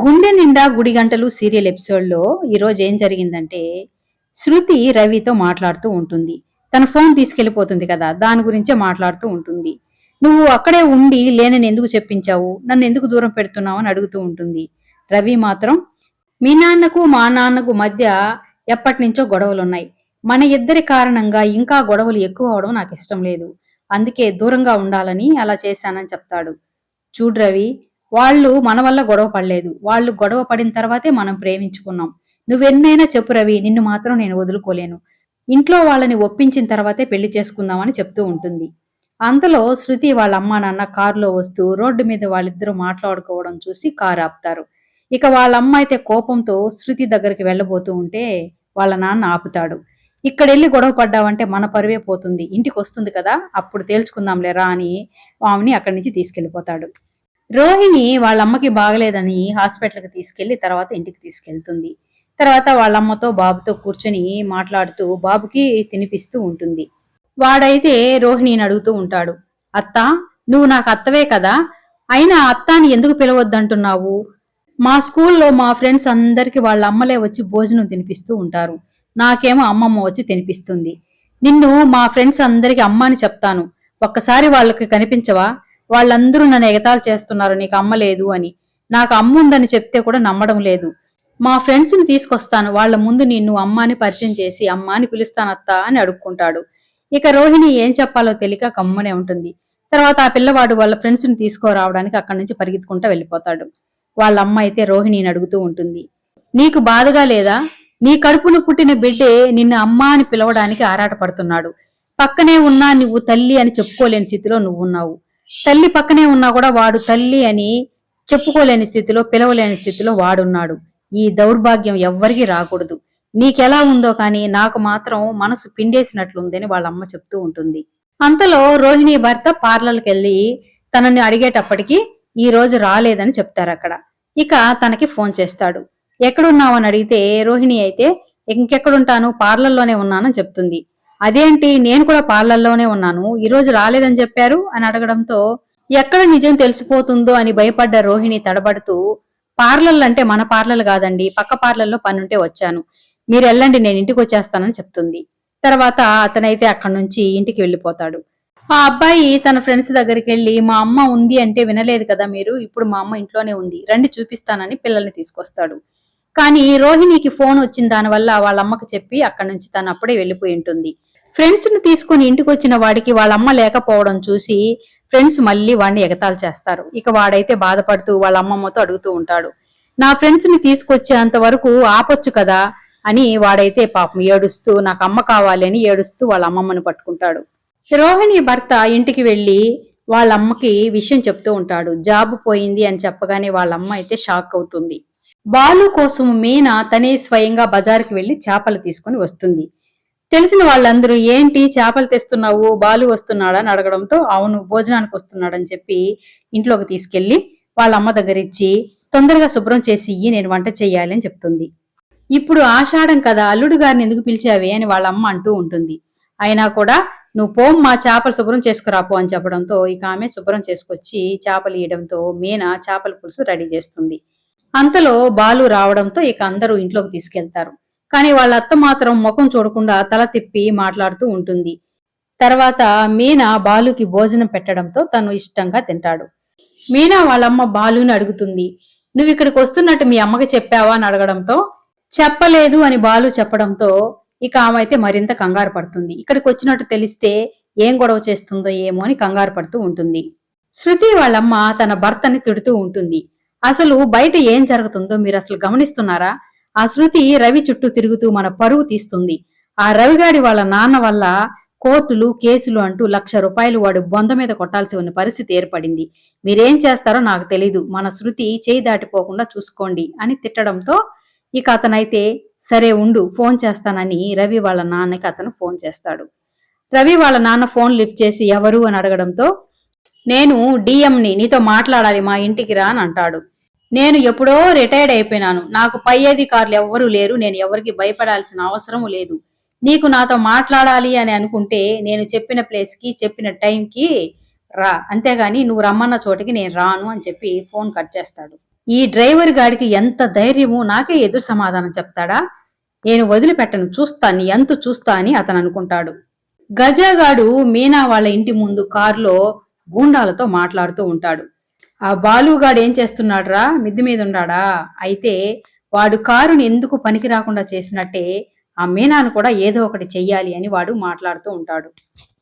గుండె నిండా గుడి గంటలు సీరియల్ ఎపిసోడ్లో ఈరోజు ఏం జరిగిందంటే శృతి రవితో మాట్లాడుతూ ఉంటుంది. తన ఫోన్ తీసుకెళ్ళిపోతుంది కదా దాని గురించే మాట్లాడుతూ ఉంటుంది. నువ్వు అక్కడే ఉండి లేనని ఎందుకు చెప్పించావు? నన్ను ఎందుకు దూరం పెడుతున్నావు అని అడుగుతూ ఉంటుంది. రవి మాత్రం మీ నాన్నకు మా నాన్నకు మధ్య ఎప్పటి నుంచో గొడవలున్నాయి. మన ఇద్దరి కారణంగా ఇంకా గొడవలు ఎక్కువ అవడం నాకు ఇష్టం లేదు. అందుకే దూరంగా ఉండాలని అలా చేశానని చెప్తాడు. చూడు రవి వాళ్ళు మన వల్ల గొడవ పడలేదు. వాళ్ళు గొడవ పడిన తర్వాతే మనం ప్రేమించుకున్నాం. నువ్వెన్నైనా చెప్పు రవి నిన్ను మాత్రం నేను వదులుకోలేను. ఇంట్లో వాళ్ళని ఒప్పించిన తర్వాతే పెళ్ళి చేసుకుందామని చెప్తూ ఉంటుంది. అంతలో శృతి వాళ్ళ అమ్మా నాన్న కారులో వస్తూ రోడ్డు మీద వాళ్ళిద్దరూ మాట్లాడుకోవడం చూసి కారు ఆపుతారు. ఇక వాళ్ళ అమ్మ అయితే కోపంతో శృతి దగ్గరికి వెళ్ళబోతూ ఉంటే వాళ్ళ నాన్న ఆపుతాడు. ఇక్కడెళ్ళి గొడవ పడ్డావంటే మన పరువే పోతుంది. ఇంటికి వస్తుంది కదా అప్పుడు తేల్చుకుందాంలేరా అని ఆమెని అక్కడి నుంచి తీసుకెళ్ళిపోతాడు రోహిణి వాళ్ళ అమ్మకి బాగలేదని హాస్పిటల్కి తీసుకెళ్ళి తర్వాత ఇంటికి తీసుకెళ్తుంది. తర్వాత వాళ్ళమ్మతో బాబుతో కూర్చొని మాట్లాడుతూ బాబుకి తినిపిస్తూ ఉంటుంది. వాడైతే రోహిణిని అడుగుతూ ఉంటాడు. అత్త నువ్వు నాకు అత్తవే కదా? అయినా అత్తాని ఎందుకు పిలవద్దంటున్నావు? మా స్కూల్లో మా ఫ్రెండ్స్ అందరికి వాళ్ళ అమ్మలే వచ్చి భోజనం తినిపిస్తూ ఉంటారు. నాకేమో అమ్మమ్మ వచ్చి తినిపిస్తుంది. నిన్ను మా ఫ్రెండ్స్ అందరికి అమ్మ అని చెప్తాను. ఒక్కసారి వాళ్ళకి కనిపించవా? వాళ్ళందరూ నన్ను ఎగతాలు చేస్తున్నారు నీకు అమ్మ లేదు అని. నాకు అమ్మ ఉందని చెప్తే కూడా నమ్మడం లేదు. మా ఫ్రెండ్స్ని తీసుకొస్తాను వాళ్ళ ముందు నిన్ను అమ్మాని పరిచయం చేసి అమ్మాని పిలుస్తానత్తా అని అడుక్కుంటాడు. ఇక రోహిణి ఏం చెప్పాలో తెలియక కమ్మనే ఉంటుంది. తర్వాత ఆ పిల్లవాడు వాళ్ళ ఫ్రెండ్స్ని తీసుకురావడానికి అక్కడి నుంచి పరిగెత్తుకుంటా వెళ్ళిపోతాడు. వాళ్ళ అమ్మ అయితే రోహిణిని అడుగుతూ ఉంటుంది. నీకు బాధగా లేదా? నీ కడుపును పుట్టిన బిడ్డే నిన్ను అమ్మ అని పిలవడానికి ఆరాటపడుతున్నాడు. పక్కనే ఉన్నా నువ్వు తల్లి అని చెప్పుకోలేని స్థితిలో నువ్వున్నావు. తల్లి పక్కనే ఉన్నా కూడా వాడు తల్లి అని చెప్పుకోలేని స్థితిలో పిలవలేని స్థితిలో వాడున్నాడు. ఈ దౌర్భాగ్యం ఎవ్వరికీ రాకూడదు. నీకెలా ఉందో కానీ నాకు మాత్రం మనసు పిండేసినట్లుందని వాళ్ళ అమ్మ చెప్తూ ఉంటుంది. అంతలో రోహిణి భర్త పార్లర్కి వెళ్ళి తనని అడిగేటప్పటికి ఈ రోజు రాలేదని చెప్తారు అక్కడ. ఇక తనకి ఫోన్ చేస్తాడు. ఎక్కడున్నావని అడిగితే రోహిణి అయితే ఇంకెక్కడుంటాను? పార్లర్లోనే ఉన్నానని చెప్తుంది. అదేంటి? నేను కూడా పార్లర్లోనే ఉన్నాను. ఈ రోజు రాలేదని చెప్పారు అని అడగడంతో ఎక్కడ నిజం తెలిసిపోతుందో అని భయపడ్డ రోహిణి తడబడుతూ పార్లర్లు అంటే మన పార్లర్లు కాదండి పక్క పార్లర్లో పనుంటే వచ్చాను. మీరు వెళ్ళండి నేను ఇంటికి వచ్చేస్తానని చెప్తుంది. తర్వాత అతనైతే అక్కడి నుంచి ఇంటికి వెళ్ళిపోతాడు. ఆ అబ్బాయి తన ఫ్రెండ్స్ దగ్గరికి వెళ్ళి మా అమ్మ ఉంది అంటే వినలేదు కదా మీరు ఇప్పుడు మా అమ్మ ఇంట్లోనే ఉంది రండి చూపిస్తానని పిల్లల్ని తీసుకొస్తాడు. కానీ రోహిణికి ఫోన్ వచ్చిన దానివల్ల వాళ్ళ అమ్మకి చెప్పి అక్కడి నుంచి తను అప్పుడే వెళ్ళిపోయి ఉంటుంది. ఫ్రెండ్స్ని తీసుకుని ఇంటికి వచ్చిన వాడికి వాళ్ళ అమ్మ లేకపోవడం చూసి ఫ్రెండ్స్ మళ్ళీ వాడిని ఎగతాలు చేస్తారు. ఇక వాడైతే బాధపడుతూ వాళ్ళ అమ్మమ్మతో అడుగుతూ ఉంటాడు. నా ఫ్రెండ్స్ని తీసుకొచ్చేంత వరకు ఆపొచ్చు కదా అని వాడైతే పాపం ఏడుస్తూ నాకు అమ్మ కావాలి అని ఏడుస్తూ వాళ్ళ అమ్మమ్మను పట్టుకుంటాడు. రోహిణి భర్త ఇంటికి వెళ్ళి వాళ్ళ అమ్మకి విషయం చెప్తూ ఉంటాడు. జాబ్ పోయింది అని చెప్పగానే వాళ్ళ అమ్మ అయితే షాక్ అవుతుంది. బాలు కోసం మీనా తనే స్వయంగా బజార్కి వెళ్ళి చేపలు తీసుకుని వస్తుంది. తెలిసిన వాళ్ళందరూ ఏంటి చేపలు తెస్తున్నావు? బాలు వస్తున్నాడని అడగడంతో అవును భోజనానికి వస్తున్నాడని చెప్పి ఇంట్లోకి తీసుకెళ్ళి వాళ్ళ అమ్మ దగ్గర ఇచ్చి తొందరగా శుభ్రం చేసి ఇయ్యి నేను వంట చెయ్యాలి అని చెప్తుంది. ఇప్పుడు ఆషాఢం కదా అల్లుడు గారిని ఎందుకు పిలిచావే? అని వాళ్ళ అమ్మ అంటూ ఉంటుంది. అయినా కూడా నువ్వు పోం మా చేపలు శుభ్రం చేసుకురాపో అని చెప్పడంతో ఇక ఆమె శుభ్రం చేసుకొచ్చి చేపలు ఇయడంతో మీనా చేపల పులుసు రెడీ చేస్తుంది. అంతలో బాలు రావడంతో ఇక అందరూ ఇంట్లోకి తీసుకెళ్తారు. కానీ వాళ్ళ అత్త మాత్రం ముఖం చూడకుండా తల తిప్పి మాట్లాడుతూ ఉంటుంది. తర్వాత మీనా బాలుకి భోజనం పెట్టడంతో తను ఇష్టంగా తింటాడు. మీనా వాళ్ళమ్మ బాలుని అడుగుతుంది. నువ్వు ఇక్కడికి వస్తున్నట్టు మీ అమ్మకి చెప్పావా? అని అడగడంతో చెప్పలేదు అని బాలు చెప్పడంతో ఇక ఆమె అయితే మరింత కంగారు పడుతుంది. ఇక్కడికి వచ్చినట్టు తెలిస్తే ఏం గొడవ చేస్తుందో ఏమో అని కంగారు పడుతూ ఉంటుంది. శృతి వాళ్ళమ్మ తన భర్తని తిడుతూ ఉంటుంది. అసలు బయట ఏం జరుగుతుందో మీరు అసలు గమనిస్తున్నారా? ఆ శృతి రవి చుట్టూ తిరుగుతూ మన పరువు తీస్తుంది. ఆ రవిగాడి వాళ్ళ నాన్న వల్ల కోర్టులు కేసులు అంటూ లక్ష రూపాయలు వాడు బొంద మీద కొట్టాల్సి ఉన్న పరిస్థితి ఏర్పడింది. మీరేం చేస్తారో నాకు తెలీదు. మన శృతి చేయి దాటిపోకుండా చూసుకోండి అని తిట్టడంతో ఇక అతనైతే సరే ఉండు ఫోన్ చేస్తానని రవి వాళ్ళ నాన్నకి అతను ఫోన్ చేస్తాడు. రవి వాళ్ళ నాన్న ఫోన్ లిఫ్ట్ చేసి ఎవరు అని అడగడంతో నేను డిఎంని నీతో మాట్లాడాలి మా ఇంటికి రా అని అంటాడు. నేను ఎప్పుడో రిటైర్డ్ అయిపోయినాను. నాకు పై అధికారులు ఎవ్వరూ లేరు. నేను ఎవరికి భయపడాల్సిన అవసరం లేదు. నీకు నాతో మాట్లాడాలి అని అనుకుంటే నేను చెప్పిన ప్లేస్కి చెప్పిన టైంకి రా. అంతేగాని నువ్వు రమ్మన్న చోటికి నేను రాను అని చెప్పి ఫోన్ కట్ చేస్తాడు. ఈ డ్రైవర్ గాడికి ఎంత ధైర్యము నాకే ఎదురు సమాధానం చెప్తాడా? నేను వదిలిపెట్టను. చూస్తా నీ ఎంత చూస్తా అని అతను అనుకుంటాడు. గజాగాడు మీనా వాళ్ళ ఇంటి ముందు కారులో గూండాలతో మాట్లాడుతూ ఉంటాడు. ఆ బాలుగాడు ఏం చేస్తున్నాడ్రా? మిద్ది మీద ఉన్నాడా? అయితే వాడు కారుని ఎందుకు పనికి రాకుండా చేసినట్టే ఆ మీనాను కూడా ఏదో ఒకటి చెయ్యాలి అని వాడు మాట్లాడుతూ ఉంటాడు.